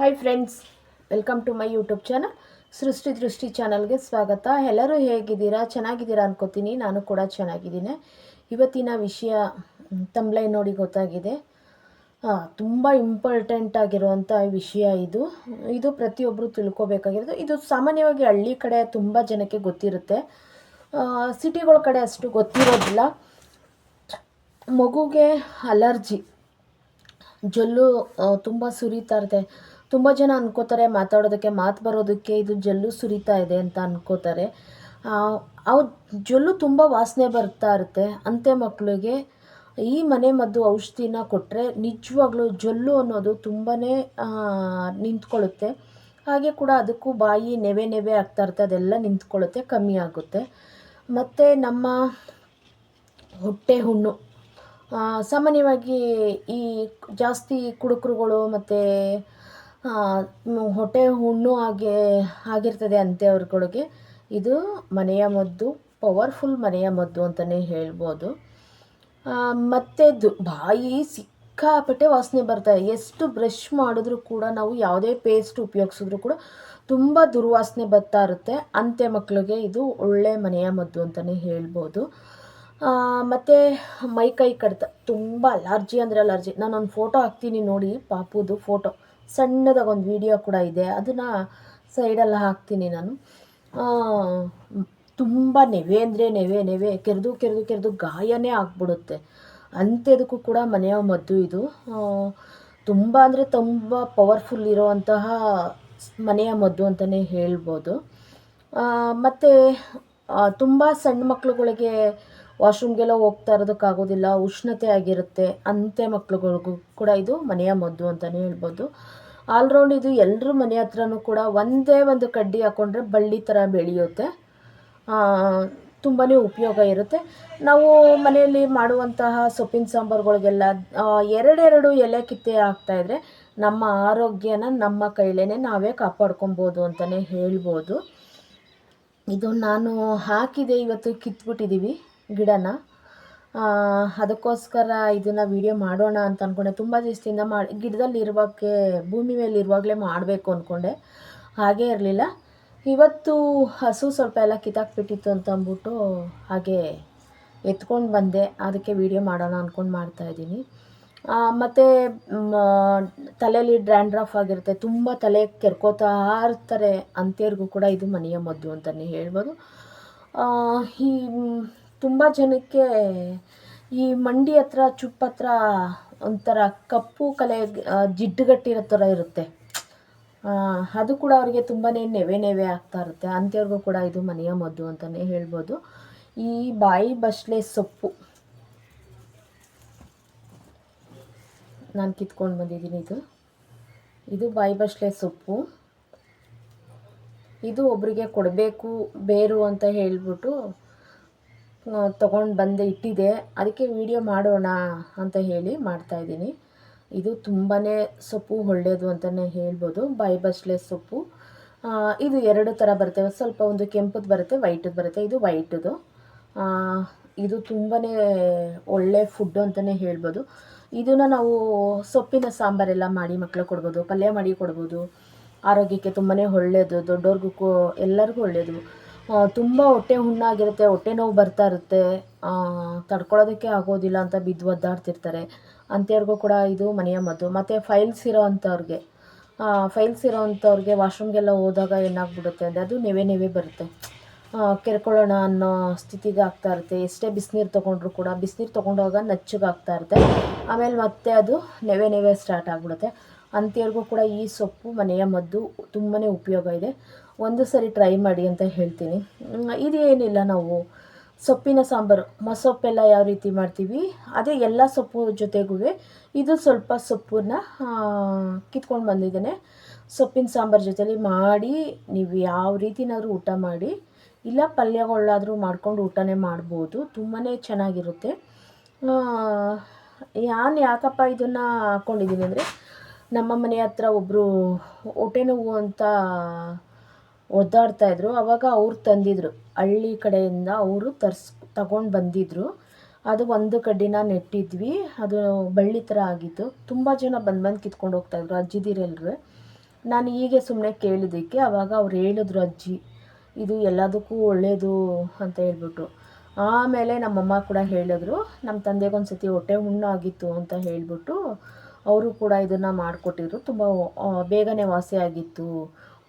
Hi friends welcome to my YouTube channel Srishti Drishti ಚಾನಲ್ಗೆ ಸ್ವಾಗತ. ಎಲ್ಲರೂ ಹೇಗಿದ್ದೀರಾ? ಚೆನ್ನಾಗಿದ್ದೀರಾ ಅನ್ಕೋತೀನಿ. ನಾನು ಕೂಡ ಚೆನ್ನಾಗಿದ್ದೀನಿ. ಇವತ್ತಿನ ವಿಷಯ ತಂಬ್ಲೈ ನೋಡಿ ಗೊತ್ತಾಗಿದೆ. ತುಂಬ ಇಂಪಾರ್ಟೆಂಟ್ ಆಗಿರುವಂಥ ವಿಷಯ ಇದು. ಇದು ಪ್ರತಿಯೊಬ್ಬರು ತಿಳ್ಕೊಬೇಕಾಗಿರೋದು. ಇದು ಸಾಮಾನ್ಯವಾಗಿ ಹಳ್ಳಿ ಕಡೆ ತುಂಬ ಜನಕ್ಕೆ ಗೊತ್ತಿರುತ್ತೆ. ಸಿಟಿಗಳ ಕಡೆ ಅಷ್ಟು ಗೊತ್ತಿರೋದಿಲ್ಲ. ಮಗುಗೆ ಅಲರ್ಜಿ ಜೊಲ್ಲು ತುಂಬ ಸುರಿತಾ ಇರುತ್ತೆ. ತುಂಬ ಜನ ಅನ್ಕೋತಾರೆ ಮಾತಾಡೋದಕ್ಕೆ, ಮಾತು ಬರೋದಕ್ಕೆ ಇದು ಜಲ್ಲು ಸುರಿತಾ ಇದೆ ಅಂತ ಅನ್ಕೋತಾರೆ. ಅವು ಜೊಲ್ಲು ತುಂಬ ವಾಸನೆ ಬರ್ತಾ ಇರುತ್ತೆ. ಅಂತೆ ಮಕ್ಕಳಿಗೆ ಈ ಮನೆ ಮದ್ದು ಔಷಧಿನ ಕೊಟ್ಟರೆ ನಿಜವಾಗ್ಲೂ ಜೊಲ್ಲು ಅನ್ನೋದು ತುಂಬಾ ನಿಂತ್ಕೊಳ್ಳುತ್ತೆ. ಹಾಗೆ ಕೂಡ ಅದಕ್ಕೂ ಬಾಯಿ ನೆವೆ ನೆವೆ ಆಗ್ತಾ ಇರುತ್ತೆ, ಅದೆಲ್ಲ ನಿಂತ್ಕೊಳ್ಳುತ್ತೆ, ಕಮ್ಮಿ ಆಗುತ್ತೆ. ಮತ್ತು ನಮ್ಮ ಹೊಟ್ಟೆ ಹುಣ್ಣು. ಸಾಮಾನ್ಯವಾಗಿ ಈ ಜಾಸ್ತಿ ಕುಡುಕರುಗಳು ಮತ್ತು ಹೊಟ್ಟೆ ಹುಣ್ಣು ಆಗಿ ಆಗಿರ್ತದೆ ಅಂತೆ ಅಂಥವ್ರುಗಳಿಗೆ ಇದು ಮನೆಯ ಮದ್ದು ಪವರ್ಫುಲ್ ಮನೆಯ ಮದ್ದು ಅಂತಲೇ ಹೇಳ್ಬೋದು. ಮತ್ತು ದು, ಬಾಯಿ ಸಿಕ್ಕಾಪಟ್ಟೆ ವಾಸನೆ ಬರ್ತಾಯಿದೆ ಎಷ್ಟು ಬ್ರಷ್ ಮಾಡಿದ್ರೂ ಕೂಡ ನಾವು ಯಾವುದೇ ಪೇಸ್ಟ್ ಉಪಯೋಗಿಸಿದ್ರು ಕೂಡ ತುಂಬ ದುರ್ವಾಸನೆ ಬರ್ತಾ ಇರುತ್ತೆ. ಅಂತೆ ಮಕ್ಕಳಿಗೆ ಇದು ಒಳ್ಳೆ ಮನೆಯ ಮದ್ದು ಅಂತಲೇ ಹೇಳ್ಬೋದು. ಮತ್ತು ಮೈ ಕೈ ಕಡಿತ, ತುಂಬ ಅಲರ್ಜಿ ಅಂದರೆ ಅಲರ್ಜಿ ನಾನೊಂದು ಫೋಟೋ ಹಾಕ್ತೀನಿ ನೋಡಿ, ಪಾಪುದು ಫೋಟೋ ಸಣ್ಣದಾಗಿ ಒಂದು ವೀಡಿಯೋ ಕೂಡ ಇದೆ. ಅದನ್ನು ಸೈಡಲ್ಲಿ ಹಾಕ್ತೀನಿ ನಾನು. ತುಂಬ ನೆವೆ ಅಂದರೆ ನೆವೆ ನೆವೆ, ಕೆರೆದು ಕೆರೆದು ಕೆರೆದು ಗಾಯನೇ ಆಗಿಬಿಡುತ್ತೆ. ಅಂಥದಕ್ಕೂ ಕೂಡ ಮನೆಯ ಮದ್ದು ಇದು. ತುಂಬ ಅಂದರೆ ತುಂಬ ಪವರ್ಫುಲ್ ಇರೋವಂತಹ ಮನೆಯ ಮದ್ದು ಅಂತಲೇ ಹೇಳ್ಬೋದು. ಮತ್ತು ತುಂಬ ಸಣ್ಣ ಮಕ್ಳುಗಳಿಗೆ ವಾಶ್ರೂಮ್ಗೆಲ್ಲ ಹೋಗ್ತಾ ಇರೋದಕ್ಕಾಗೋದಿಲ್ಲ ಉಷ್ಣತೆ ಆಗಿರುತ್ತೆ ಅಂತೆ ಮಕ್ಳುಗಳಿಗೂ ಕೂಡ ಇದು ಮನೆಯ ಮದ್ದು ಅಂತಲೇ ಹೇಳ್ಬೋದು. ಆಲ್ರೌಂಡ್ ಇದು ಎಲ್ಲರ ಮನೆ ಹತ್ರನೂ ಕೂಡ ಒಂದೇ ಒಂದು ಕಡ್ಡಿ ಹಾಕ್ಕೊಂಡ್ರೆ ಬಳ್ಳಿ ಥರ ಬೆಳೆಯುತ್ತೆ. ತುಂಬಾ ಉಪಯೋಗ ಇರುತ್ತೆ. ನಾವು ಮನೆಯಲ್ಲಿ ಮಾಡುವಂತಹ ಸೊಪ್ಪಿನ ಸಾಂಬಾರುಗಳಿಗೆಲ್ಲ ಎರಡೆರಡು ಎಲೆ ಕಿತ್ತೆ ಹಾಕ್ತಾಯಿದ್ರೆ ನಮ್ಮ ಆರೋಗ್ಯನ ನಮ್ಮ ಕೈಲೇ ನಾವೇ ಕಾಪಾಡ್ಕೊಬೋದು ಅಂತಲೇ ಹೇಳ್ಬೋದು. ಇದು ನಾನು ಹಾಕಿದೆ, ಇವತ್ತು ಕಿತ್ಬಿಟ್ಟಿದ್ದೀವಿ ಗಿಡನ. ಅದಕ್ಕೋಸ್ಕರ ಇದನ್ನು ವೀಡಿಯೋ ಮಾಡೋಣ ಅಂತ ಅಂದ್ಕೊಂಡೆ ತುಂಬ ದಿವಸದಿಂದ ಮಾಡಿ ಗಿಡದಲ್ಲಿ ಇರುವಾಗೆ ಭೂಮಿ ಮೇಲೆ ಇರುವಾಗಲೇ ಮಾಡಬೇಕು ಅಂದ್ಕೊಂಡೆ ಹಾಗೇ ಇರಲಿಲ್ಲ. ಇವತ್ತು ಹಸು ಸ್ವಲ್ಪ ಎಲ್ಲ ಕಿತ್ತಾಕ್ಬಿಟ್ಟಿತ್ತು ಅಂತ ಅಂದ್ಬಿಟ್ಟು ಹಾಗೆ ಎತ್ಕೊಂಡು ಬಂದೆ. ಅದಕ್ಕೆ ವೀಡಿಯೋ ಮಾಡೋಣ ಅಂದ್ಕೊಂಡು ಮಾಡ್ತಾಯಿದ್ದೀನಿ ಮತ್ತು ತಲೆಯಲ್ಲಿ ಡ್ರ್ಯಾಂಡ್ರಫ್ ಆಗಿರುತ್ತೆ. ತುಂಬ ತಲೆ ಕೆರ್ಕೋತಾ ಇರ್ತಾರೆ. ಅಂಥವ್ರಿಗೂ ಕೂಡ ಇದು ಮನೆಯ ಮದ್ದು ಅಂತಲೇ ಹೇಳ್ಬೋದು. ಈ ತುಂಬ ಜನಕ್ಕೆ ಈ ಮಂಡಿ ಹತ್ರ, ಚುಪ್ಪ ಹತ್ರ ಒಂಥರ ಕಪ್ಪು ಕಲೆ ಜಿಡ್ಡುಗಟ್ಟಿರೋ ಥರ ಇರುತ್ತೆ. ಅದು ಕೂಡ ಅವ್ರಿಗೆ ತುಂಬಾ ನೆವೆ ನೆವೆ ಆಗ್ತಾ ಇರುತ್ತೆ. ಅಂಥವ್ರಿಗೂ ಕೂಡ ಇದು ಮನೆಯ ಮದ್ದು ಅಂತಲೇ ಹೇಳ್ಬೋದು. ಈ ಬಾಯಿ ಬಸ್ಲೆ ಸೊಪ್ಪು. ನಾನು ಕಿತ್ಕೊಂಡು ಬಂದಿದ್ದೀನಿ ಇದು. ಇದು ಬಾಯಿ ಬಸ್ಲೆ ಸೊಪ್ಪು. ಇದು ಒಬ್ಬರಿಗೆ ಕೊಡಬೇಕು, ಬೇರು ಅಂತ ಹೇಳ್ಬಿಟ್ಟು ತೊಗೊಂಡು ಬಂದೆ, ಇಟ್ಟಿದೆ. ಅದಕ್ಕೆ ವಿಡಿಯೋ ಮಾಡೋಣ ಅಂತ ಹೇಳಿ ಮಾಡ್ತಾಯಿದ್ದೀನಿ ಇದು ತುಂಬಾ ಸೊಪ್ಪು ಒಳ್ಳೆಯದು ಅಂತಲೇ ಹೇಳ್ಬೋದು. ಬಸ್ಲೆಸ್ ಸೊಪ್ಪು. ಇದು ಎರಡು ಥರ ಬರುತ್ತೆ. ಸ್ವಲ್ಪ ಒಂದು ಕೆಂಪದ್ದು ಬರುತ್ತೆ ವೈಟದ್ದು ಬರುತ್ತೆ. ಇದು ವೈಟದು ಇದು ತುಂಬಾ ಒಳ್ಳೆ ಫುಡ್ಡು ಅಂತಲೇ ಹೇಳ್ಬೋದು. ಇದನ್ನು ನಾವು ಸೊಪ್ಪಿನ ಸಾಂಬಾರೆಲ್ಲ ಮಾಡಿ ಮಕ್ಕಳು ಕೊಡ್ಬೋದು, ಪಲ್ಯ ಮಾಡಿ ಕೊಡ್ಬೋದು. ಆರೋಗ್ಯಕ್ಕೆ ತುಂಬಾ ಒಳ್ಳೆಯದು ದೊಡ್ಡವ್ರಿಗೂ ಎಲ್ಲರಿಗೂ ಒಳ್ಳೆಯದು ತುಂಬ ಹೊಟ್ಟೆ ಹುಣ್ಣಾಗಿರುತ್ತೆ, ಹೊಟ್ಟೆ ನೋವು ಬರ್ತಾ ಇರುತ್ತೆ. ತಡ್ಕೊಳ್ಳೋದಕ್ಕೆ ಆಗೋದಿಲ್ಲ ಅಂತ ಬಿದ್ದು ಒದ್ದಾಡ್ತಿರ್ತಾರೆ. ಅಂಥವ್ರಿಗೂ ಕೂಡ ಇದು ಮನೆಯ ಮದ್ದು. ಮತ್ತು ಫೈಲ್ಸ್ ಇರೋ ಅಂಥವ್ರಿಗೆ ಫೈಲ್ಸ್ ಇರೋ ಅಂಥವ್ರಿಗೆ ವಾಶ್ರೂಮ್ಗೆಲ್ಲ ಹೋದಾಗ ಏನಾಗ್ಬಿಡುತ್ತೆ ಅಂದರೆ ಅದು ನೆವೆ ನೆವೆ ಬರುತ್ತೆ. ಕೆರ್ಕೊಳ್ಳೋಣ ಅನ್ನೋ ಸ್ಥಿತಿಗೆ ಆಗ್ತಾ ಇರುತ್ತೆ. ಎಷ್ಟೇ ಬಿಸಿನೀರು ತೊಗೊಂಡ್ರು ಕೂಡ ಬಿಸಿನೀರು ತೊಗೊಂಡೋಗ ನಚ್ಚಗಾಗ್ತಾ ಇರುತ್ತೆ. ಆಮೇಲೆ ಮತ್ತೆ ಅದು ನೆವೆ ನೆವೆ ಸ್ಟಾರ್ಟ್ ಆಗಿಬಿಡುತ್ತೆ. ಅಂಥವ್ರಿಗೂ ಕೂಡ ಈ ಸೊಪ್ಪು ಮನೆಯ ಮದ್ದು ತುಂಬಾ ಉಪಯೋಗ ಇದೆ. ಒಂದು ಸರಿ ಟ್ರೈ ಮಾಡಿ ಅಂತ ಹೇಳ್ತೀನಿ. ಇದೇನಿಲ್ಲ ನಾವು ಸೊಪ್ಪಿನ ಸಾಂಬಾರು. ಮಸೊಪ್ಪೆಲ್ಲ ಯಾವ ರೀತಿ ಮಾಡ್ತೀವಿ? ಅದೇ ಎಲ್ಲ ಸೊಪ್ಪು ಜೊತೆಗೂ ಇದು ಸ್ವಲ್ಪ ಸೊಪ್ಪನ್ನ ಕಿತ್ಕೊಂಡು ಬಂದಿದ್ದೇನೆ. ಸೊಪ್ಪಿನ ಸಾಂಬಾರು ಜೊತೇಲಿ ಮಾಡಿ, ನೀವು ಯಾವ ರೀತಿನಾದರೂ ಊಟ ಮಾಡಿ, ಇಲ್ಲ ಪಲ್ಯಗಳಾದರೂ ಮಾಡ್ಕೊಂಡು ಊಟನೇ ಮಾಡ್ಬೋದು. ತುಂಬಾ ಚೆನ್ನಾಗಿರುತ್ತೆ. ನಾನು ಯಾಕಪ್ಪ ಇದನ್ನು ಹಾಕ್ಕೊಂಡಿದ್ದೀನಿ ಅಂದರೆ, ನಮ್ಮ ಮನೆ ಹತ್ರ ಒಬ್ಬರು ಹೊಟ್ಟೆ ನೋವು ಅಂತ ಒದ್ದಾಡ್ತಾಯಿದ್ರು ಆವಾಗ ಅವ್ರು ತಂದಿದ್ರು. ಹಳ್ಳಿ ಕಡೆಯಿಂದ ಅವರು ತರ್ಸ್, ತಗೊಂಡು ಬಂದಿದ್ರು. ಅದು ಒಂದು ಕಡ್ಡಿನ ನೆಟ್ಟಿದ್ವಿ. ಅದು ಬಳ್ಳಿ ಥರ ಆಗಿತ್ತು. ತುಂಬ ಜನ ಬಂದು ಬಂದು ಕಿತ್ಕೊಂಡು ಹೋಗ್ತಾಯಿದ್ರು ಅಜ್ಜಿದಿರೆಲ್ಲರೂ ನಾನು ಹೀಗೆ ಸುಮ್ಮನೆ ಕೇಳಿದ್ದಕ್ಕೆ ಅವಾಗ ಅವ್ರು ಹೇಳಿದ್ರು ಅಜ್ಜಿ, ಇದು ಎಲ್ಲದಕ್ಕೂ ಒಳ್ಳೆಯದು ಅಂತ ಹೇಳ್ಬಿಟ್ಟು ಆಮೇಲೆ ನಮ್ಮಮ್ಮ ಕೂಡ ಹೇಳಿದ್ರು ನಮ್ಮ ತಂದೆಗೊಂದು ಸತಿ ಹೊಟ್ಟೆ ಹುಣ್ಣು ಆಗಿತ್ತು ಅಂತ ಹೇಳಿಬಿಟ್ಟು, ಅವರು ಕೂಡ ಇದನ್ನು ಮಾಡಿಕೊಟ್ಟಿದ್ರು. ತುಂಬ ಬೇಗನೆ ವಾಸಿ ಆಗಿತ್ತು.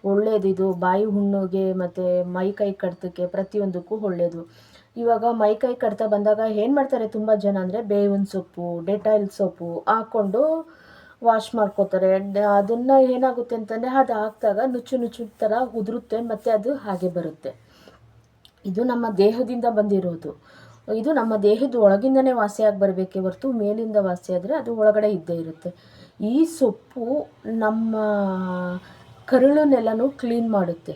ಒಳ್ಳೆಯದಿದು ಬಾಯಿ ಹುಣ್ಣುಗೆ ಮತ್ತು ಮೈ ಕೈ ಕಡ್ತಕ್ಕೆ ಪ್ರತಿಯೊಂದಕ್ಕೂ ಒಳ್ಳೆಯದು ಇವಾಗ ಮೈ ಕೈ ಕಡ್ತಾ ಬಂದಾಗ ಏನು ಮಾಡ್ತಾರೆ ತುಂಬ ಜನ ಅಂದರೆ ಬೇವಿನ ಸೊಪ್ಪು, ಡೆಟಾಯಿಲ್ ಸೊಪ್ಪು ಹಾಕ್ಕೊಂಡು ವಾಶ್ ಮಾಡ್ಕೋತಾರೆ. ಅದನ್ನು ಏನಾಗುತ್ತೆ ಅಂತಂದರೆ ಅದು ಹಾಕಿದಾಗ ನುಚ್ಚು ನುಚ್ಚು ಥರ ಉದುರುತ್ತೆ ಮತ್ತು ಅದು ಹಾಗೆ ಬರುತ್ತೆ. ಇದು ನಮ್ಮ ದೇಹದಿಂದ ಬಂದಿರೋದು. ಇದು ನಮ್ಮ ದೇಹದ ಒಳಗಿಂದನೇ ವಾಸಿಯಾಗಿ ಬರಬೇಕೇ ಹೊರತು ಮೇಲಿಂದ ವಾಸಿಯಾದರೆ ಅದು ಒಳಗಡೆ ಇದ್ದೇ ಇರುತ್ತೆ. ಈ ಸೊಪ್ಪು ನಮ್ಮ ಕರುಳನ್ನೆಲ್ಲನೂ ಕ್ಲೀನ್ ಮಾಡುತ್ತೆ.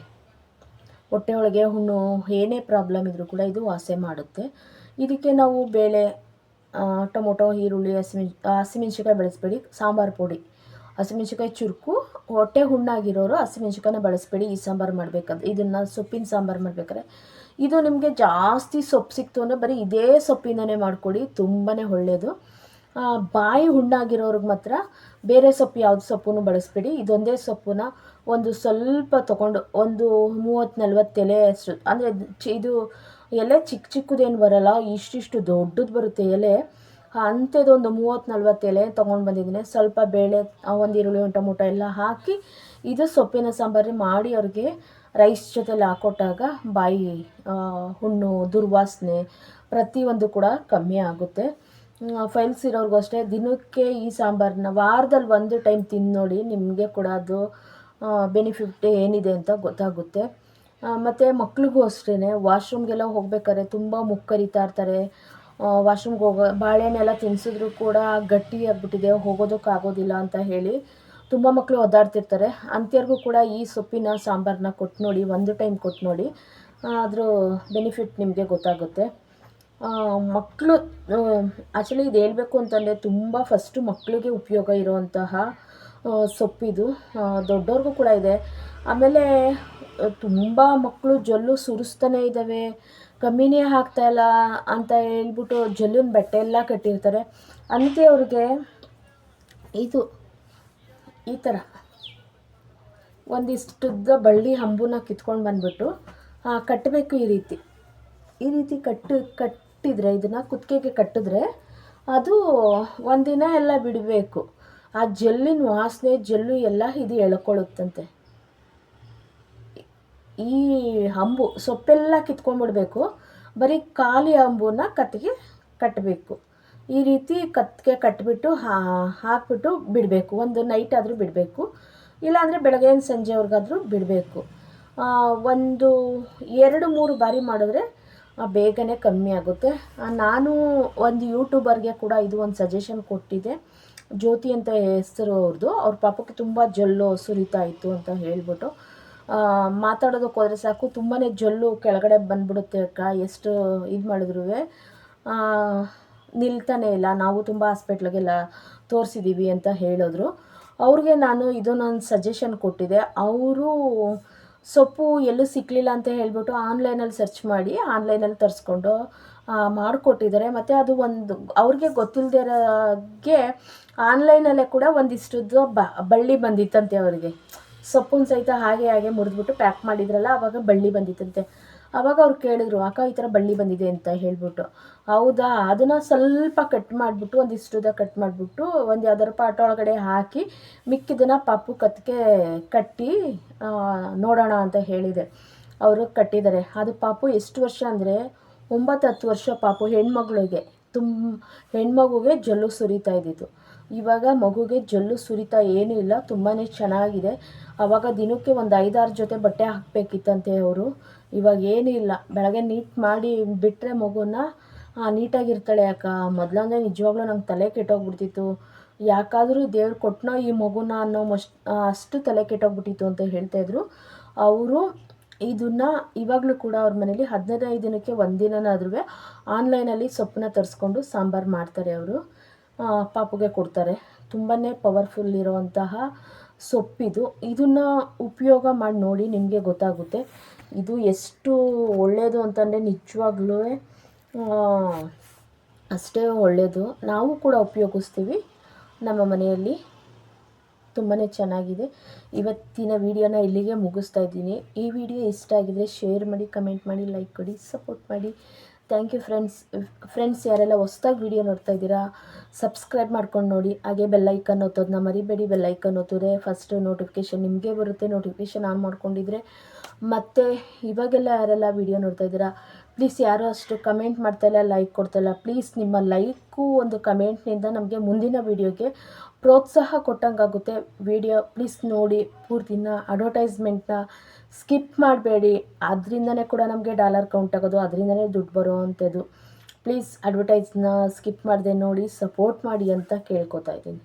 ಹೊಟ್ಟೆ ಒಳಗೆ ಹುಣ್ಣು ಏನೇ ಪ್ರಾಬ್ಲಮ್ ಇದ್ದರೂ ಕೂಡ ಇದು ವಾಸಿ ಮಾಡುತ್ತೆ. ಇದಕ್ಕೆ ನಾವು ಬೇಳೆ ಟೊಮೊಟೊ, ಈರುಳ್ಳಿ, ಹಸಿಮೆಣ್ ಹಸಿಮೆಣ್ಸಿಕಾಯಿ ಬಳಸಬೇಡಿ, ಸಾಂಬಾರು ಪುಡಿ. ಹಸಿಮೆಣ್ಸಿಕಾಯಿ ಚುರುಕು, ಹೊಟ್ಟೆ ಹುಣ್ಣಾಗಿರೋರು ಹಸಿಮೆಣ್ಸಿಕಾಯಿನ ಬಳಸಬೇಡಿ, ಈ ಸಾಂಬಾರು ಮಾಡಬೇಕಾದ್ರೆ. ಇದನ್ನು ಸೊಪ್ಪಿನ ಸಾಂಬಾರು ಮಾಡಬೇಕಾದ್ರೆ. ಇದು ನಿಮಗೆ ಜಾಸ್ತಿ ಸೊಪ್ಪು ಸಿಕ್ತು ಅಂದರೆ ಬರೀ ಇದೇ ಸೊಪ್ಪಿಂದನೇ ಮಾಡಿಕೊಡಿ ತುಂಬಾ ಒಳ್ಳೆಯದು ಬಾಯಿ ಹುಣ್ಣಾಗಿರೋರಿಗೆ ಮಾತ್ರ ಬೇರೆ ಸೊಪ್ಪು ಯಾವುದು ಸೊಪ್ಪು ಬಳಸಬೇಡಿ. ಇದೊಂದೇ ಸೊಪ್ಪನ್ನ ಒಂದು ಸ್ವಲ್ಪ ತಗೊಂಡು ಒಂದು ಮೂವತ್ತು ನಲ್ವತ್ತು ಎಲೆ ಅಷ್ಟು ಅಂದರೆ ಇದು ಎಲೆ ಚಿಕ್ಕ ಚಿಕ್ಕದೇನು ಬರೋಲ್ಲ, ಇಷ್ಟಿಷ್ಟು ದೊಡ್ಡದು ಬರುತ್ತೆ ಎಲೆ. ಅಂಥದ್ದೊಂದು ಮೂವತ್ತು ನಲ್ವತ್ತು ಎಲೆ ತೊಗೊಂಡು ಬಂದಿದ್ದೀನಿ. ಸ್ವಲ್ಪ ಬೇಳೆ ಒಂದು ಈರುಳ್ಳಿ, ಒಂದು ಟೊಮೊಟೊ ಎಲ್ಲ ಹಾಕಿ, ಇದು ಸೊಪ್ಪಿನ ಸಾಂಬಾರು ಮಾಡಿ ಅವ್ರಿಗೆ ರೈಸ್ ಜೊತೆಲಿ ಹಾಕೊಟ್ಟಾಗ ಬಾಯಿ ಹುಣ್ಣು, ದುರ್ವಾಸನೆ ಪ್ರತಿಯೊಂದು ಕೂಡ ಕಮ್ಮಿ ಆಗುತ್ತೆ. ಫೈಲ್ಸ್ ಇರೋರಿಗೂ ಅಷ್ಟೇ ದಿನಕ್ಕೆ ಈ ಸಾಂಬಾರನ್ನ ವಾರದಲ್ಲಿ ಒಂದು ಟೈಮ್ ತಿಂದು ನೋಡಿ ನಿಮಗೆ ಕೂಡ ಅದು ಬೆನಿಫಿಟ್ ಏನಿದೆ ಅಂತ ಗೊತ್ತಾಗುತ್ತೆ. ಮತ್ತು ಮಕ್ಳಿಗೂ ಅಷ್ಟೇ ವಾಶ್ರೂಮ್ಗೆಲ್ಲ ಹೋಗ್ಬೇಕಾದ್ರೆ ತುಂಬ ಮುಕ್ಕರಿತಾ ಇರ್ತಾರೆ ವಾಶ್ರೂಮ್ಗೆ ಹೋಗೋ, ಬಾಳೆಹಣ್ಣೆಲ್ಲ ತಿನ್ಸಿದ್ರು ಕೂಡ ಗಟ್ಟಿ ಹೋಗೋದಕ್ಕೆ ಹೋಗೋದಕ್ಕಾಗೋದಿಲ್ಲ ಅಂತ ಹೇಳಿ ತುಂಬ ಮಕ್ಕಳು ಒದ್ದಾಡ್ತಿರ್ತಾರೆ. ಅಂಥವ್ರಿಗೂ ಕೂಡ ಈ ಸೊಪ್ಪಿನ ಸಾಂಬಾರನ್ನ ಕೊಟ್ಟು ನೋಡಿ, ಒಂದು ಟೈಮ್ ಕೊಟ್ಟು ನೋಡಿ ಅದ್ರ ಬೆನಿಫಿಟ್ ನಿಮಗೆ ಗೊತ್ತಾಗುತ್ತೆ. ಮಕ್ಕಳು ಆ್ಯಕ್ಚುಲಿ ಇದು ಹೇಳಬೇಕು ಅಂತಂದರೆ ತುಂಬ ಫಸ್ಟು ಮಕ್ಕಳಿಗೆ ಉಪಯೋಗ ಇರುವಂತಹ ಸೊಪ್ಪಿದು. ದೊಡ್ಡವ್ರಿಗೂ ಕೂಡ ಇದೆ. ಆಮೇಲೆ ತುಂಬ ಮಕ್ಕಳು ಜೊಲ್ಲು ಸುರಿಸ್ತಾನೆ ಇದ್ದಾವೆ ಕಮ್ಮಿನೇ ಆಗ್ತಾಯಿಲ್ಲ ಅಂತ ಹೇಳ್ಬಿಟ್ಟು ಜೊಲ್ಲಿನ ಬಟ್ಟೆ ಎಲ್ಲ ಕಟ್ಟಿರ್ತಾರೆ. ಅಂಥವ್ರಿಗೆ ಇದು, ಈ ಥರ. ಒಂದಿಷ್ಟುದ್ದ ಬಳ್ಳಿ ಹಂಬುನ ಕಿತ್ಕೊಂಡು ಬಂದ್ಬಿಟ್ಟು ಕಟ್ಟಬೇಕು ಈ ರೀತಿ. ಈ ರೀತಿ ಕಟ್ಟು, ಕಟ್ಟಿದರೆ, ಇದನ್ನು ಕುತ್ತಿಗೆಗೆ ಕಟ್ಟಿದ್ರೆ, ಅದು ಒಂದಿನ ಎಲ್ಲ ಬಿಡಬೇಕು. ಆ ಜೆಲ್ಲಿನ ವಾಸನೆ, ಜೆಲ್ಲು ಎಲ್ಲ ಇದು ಎಳ್ಕೊಳ್ಳುತ್ತಂತೆ. ಈ ಅಂಬು ಸೊಪ್ಪೆಲ್ಲ ಕಿತ್ಕೊಂಡ್ಬಿಡ್ಬೇಕು. ಬರೀ ಖಾಲಿ ಅಂಬುನ ಕತ್ತಿಗೆ ಕಟ್ಟಬೇಕು ಈ ರೀತಿ ಕತ್ತಿಗೆ ಕಟ್ಟಿಬಿಟ್ಟು ಹಾಕಿಬಿಟ್ಟು ಬಿಡಬೇಕು. ಒಂದು ನೈಟ್ ಆದರೂ ಬಿಡಬೇಕು. ಇಲ್ಲಾಂದರೆ ಬೆಳಗ್ಗೆ ಸಂಜೆವರೆಗಾದರೂ ಬಿಡಬೇಕು. ಒಂದು ಎರಡು, ಮೂರು ಬಾರಿ ಮಾಡಿದ್ರೆ ಬೇಗನೆ ಕಮ್ಮಿ ಆಗುತ್ತೆ. ನಾನು ಒಂದು ಯೂಟ್ಯೂಬರ್ಗೆ ಕೂಡ ಇದು ಒಂದು ಸಜೆಷನ್ ಕೊಟ್ಟಿದ್ದೆ. ಜ್ಯೋತಿ ಅಂತ ಹೆಸರು ಅವ್ರದ್ದು ಅವ್ರ ಪಾಪಕ್ಕೆ ತುಂಬ ಜೊಲ್ಲು ಸುರಿತಾ ಇತ್ತು ಅಂತ ಹೇಳ್ಬಿಟ್ಟು ಮಾತಾಡೋದಕ್ಕೆ ಹೋದರೆ ಸಾಕು ತುಂಬಾ ಜೊಲ್ಲು ಕೆಳಗಡೆ ಬಂದ್ಬಿಡುತ್ತೆ ಅಕ್ಕ. ಎಷ್ಟು ಇದು ಮಾಡಿದ್ರು ನಿಲ್ತಾನೆ ಇಲ್ಲ. ನಾವು ತುಂಬ ಹಾಸ್ಪಿಟ್ಲಿಗೆಲ್ಲ ತೋರಿಸಿದ್ದೀವಿ ಅಂತ ಹೇಳಿದ್ರು. ಅವ್ರಿಗೆ ನಾನು ಇದು ನಾನು ಸಜೆಷನ್ ಕೊಟ್ಟಿದ್ದೆ. ಅವರು ಸೊಪ್ಪು ಎಲ್ಲೂ ಸಿಕ್ಕಲಿಲ್ಲ ಅಂತ ಹೇಳಿಬಿಟ್ಟು ಆನ್ಲೈನಲ್ಲಿ ಸರ್ಚ್ ಮಾಡಿ ಆನ್ಲೈನಲ್ಲಿ ತರಿಸ್ಕೊಂಡು ಮಾಡಿಕೊಟ್ಟಿದ್ದಾರೆ. ಮತ್ತು ಅದು ಒಂದು ಅವ್ರಿಗೆ ಗೊತ್ತಿಲ್ಲದೆ ಆನ್ಲೈನಲ್ಲೇ ಕೂಡ ಒಂದಿಷ್ಟುದ್ದು ಬಳ್ಳಿ ಬಂದಿತ್ತಂತೆ ಅವರಿಗೆ. ಸೊಪ್ಪನ್ನು ಸಹಿತ ಹಾಗೆ ಹಾಗೆ ಮುರಿದ್ಬಿಟ್ಟು ಪ್ಯಾಕ್ ಮಾಡಿದ್ರಲ್ಲ, ಅವಾಗ ಬಳ್ಳಿ ಬಂದಿತ್ತಂತೆ. ಆವಾಗ ಅವ್ರು ಕೇಳಿದ್ರು, ಅಕ್ಕ, ಈ ಥರ ಬಳ್ಳಿ ಬಂದಿದೆ ಅಂತ ಹೇಳ್ಬಿಟ್ಟು. ಹೌದಾ? ಅದನ್ನು ಸ್ವಲ್ಪ ಕಟ್ ಮಾಡಿಬಿಟ್ಟು ಒಂದಿಷ್ಟುದ ಕಟ್ ಮಾಡಿಬಿಟ್ಟು, ಒಂದು ಯಾವ್ದಾರು ಪಾಟ ಒಳಗಡೆ ಹಾಕಿ, ಮಿಕ್ಕಿದನ್ನು ಪಾಪು ಕತ್ತಿಗೆ ಕಟ್ಟಿ ನೋಡೋಣ ಅಂತ ಹೇಳಿದೆ. ಅವರು ಕಟ್ಟಿದ್ದಾರೆ. ಅದು ಪಾಪು ಎಷ್ಟು ವರ್ಷ ಅಂದರೆ ಒಂಬತ್ತು ಹತ್ತು ವರ್ಷ ಪಾಪು ಹೆಣ್ಮಗಳಿಗೆ. ತುಂಬ ಹೆಣ್ಮಗುಗೆ ಜಲ್ಲು ಸುರಿತಾ ಇದ್ದಿತ್ತು. ಇವಾಗ ಮಗುಗೆ ಜಲ್ಲು ಸುರಿತಾ ಏನೂ ಇಲ್ಲ ತುಂಬಾ ಚೆನ್ನಾಗಿದೆ. ಆವಾಗ ದಿನಕ್ಕೆ ಒಂದು ಐದಾರು ಜೊತೆ ಬಟ್ಟೆ ಹಾಕಬೇಕಿತ್ತಂತೆ ಅವರು. ಇವಾಗ ಏನೂ ಇಲ್ಲ. ಬೆಳಗ್ಗೆ ನೀಟ್ ಮಾಡಿ ಬಿಟ್ಟರೆ ಮಗುನ ನೀಟಾಗಿರ್ತಾಳೆ ಯಾಕ ಮೊದಲಂದ್ರೆ ನಿಜವಾಗ್ಲೂ ನಂಗೆ ತಲೆ ಕೆಟ್ಟೋಗ್ಬಿಡ್ತಿತ್ತು. ಯಾಕಾದರೂ ದೇವ್ರು ಕೊಟ್ಟನೋ ಈ ಮಗುನ ಅನ್ನೋ ಮಸ್ಟ್ ಅಷ್ಟು ತಲೆ ಕೆಟ್ಟೋಗ್ಬಿಟ್ಟಿತ್ತು ಅಂತ ಹೇಳ್ತಾಯಿದ್ರು ಅವರು ಇದನ್ನು ಇವಾಗಲೂ ಕೂಡ ಅವ್ರ ಮನೇಲಿ ಹದಿನೈದು ದಿನಕ್ಕೆ ಒಂದಿನನಾದ್ರೂ ಆನ್ಲೈನಲ್ಲಿ ಸೊಪ್ಪನ್ನ ತರಿಸ್ಕೊಂಡು ಸಾಂಬಾರು ಮಾಡ್ತಾರೆ ಅವರು. ಪಾಪುಗೆ ಕೊಡ್ತಾರೆ. ತುಂಬಾ ಪವರ್ಫುಲ್ ಇರುವಂತಹ ಸೊಪ್ಪಿದು. ಇದನ್ನು ಉಪಯೋಗ ಮಾಡಿ ನೋಡಿ ನಿಮಗೆ ಗೊತ್ತಾಗುತ್ತೆ. ಇದು ಎಷ್ಟು ಒಳ್ಳೆಯದು ಅಂತಂದರೆ ನಿಜವಾಗ್ಲೂ ಅಷ್ಟೇ ಒಳ್ಳೆಯದು ನಾವು ಕೂಡ ಉಪಯೋಗಿಸ್ತೀವಿ ನಮ್ಮ ಮನೆಯಲ್ಲಿ. ತುಂಬಾ ಚೆನ್ನಾಗಿದೆ. ಇವತ್ತಿನ ವಿಡಿಯೋನ ಇಲ್ಲಿಗೆ ಮುಗಿಸ್ತಾ ಇದ್ದೀನಿ. ಈ ವಿಡಿಯೋ ಇಷ್ಟ ಆಗಿದರೆ ಶೇರ್ ಮಾಡಿ ಕಮೆಂಟ್ ಮಾಡಿ ಲೈಕ್ ಕೊಡಿ ಸಪೋರ್ಟ್ ಮಾಡಿ. ಥ್ಯಾಂಕ್ ಯು ಫ್ರೆಂಡ್ಸ್ ಫ್ರೆಂಡ್ಸ್ ಯಾರೆಲ್ಲ ಹೊಸ್ದಾಗಿ ವಿಡಿಯೋ ನೋಡ್ತಾ ಇದ್ದೀರಾ ಸಬ್ಸ್ಕ್ರೈಬ್ ಮಾಡ್ಕೊಂಡು ನೋಡಿ. ಹಾಗೆ ಬೆಲ್ಲೈಕನ್ ಒತ್ತೋದನ್ನ ಮರಿಬೇಡಿ. ಬೆಲ್ಲೈಕನ್ ಒತ್ತಿದ್ರೆ ಫಸ್ಟು ನೋಟಿಫಿಕೇಷನ್ ನಿಮಗೆ ಬರುತ್ತೆ. ನೋಟಿಫಿಕೇಷನ್ ಆನ್ ಮಾಡ್ಕೊಂಡಿದ್ರೆ ಮತ್ತು ಇವಾಗೆಲ್ಲ ಯಾರೆಲ್ಲ ವೀಡಿಯೋ ನೋಡ್ತಾ ಇದ್ದೀರಾ ಪ್ಲೀಸ್ ಯಾರೂ ಅಷ್ಟು ಕಮೆಂಟ್ ಮಾಡ್ತಾಯಿಲ್ಲ ಲೈಕ್ ಕೊಡ್ತಾಯಿಲ್ಲ, ಪ್ಲೀಸ್ ನಿಮ್ಮ ಲೈಕು ಒಂದು ಕಮೆಂಟ್ನಿಂದ ನಮಗೆ ಮುಂದಿನ ವೀಡಿಯೋಗೆ ಪ್ರೋತ್ಸಾಹ ಕೊಟ್ಟಂಗಾಗುತ್ತೆ. ವಿಡಿಯೋ ಪ್ಲೀಸ್ ನೋಡಿ ಪೂರ್ತಿನ ಅಡ್ವರ್ಟೈಸ್ಮೆಂಟ್ನ ಸ್ಕಿಪ್ ಮಾಡಬೇಡಿ. ಅದರಿಂದನೇ ಕೂಡ ನಮಗೆ ಡಾಲರ್ ಕೌಂಟ್ ಆಗೋದು, ಅದರಿಂದನೇ ದುಡ್ಡು ಬರೋ ಅಂಥದ್ದು ಪ್ಲೀಸ್ ಅಡ್ವರ್ಟೈಸ್ನ ಸ್ಕಿಪ್ ಮಾಡದೆ ನೋಡಿ ಸಪೋರ್ಟ್ ಮಾಡಿ ಅಂತ ಕೇಳ್ಕೊತಾ ಇದ್ದೀನಿ.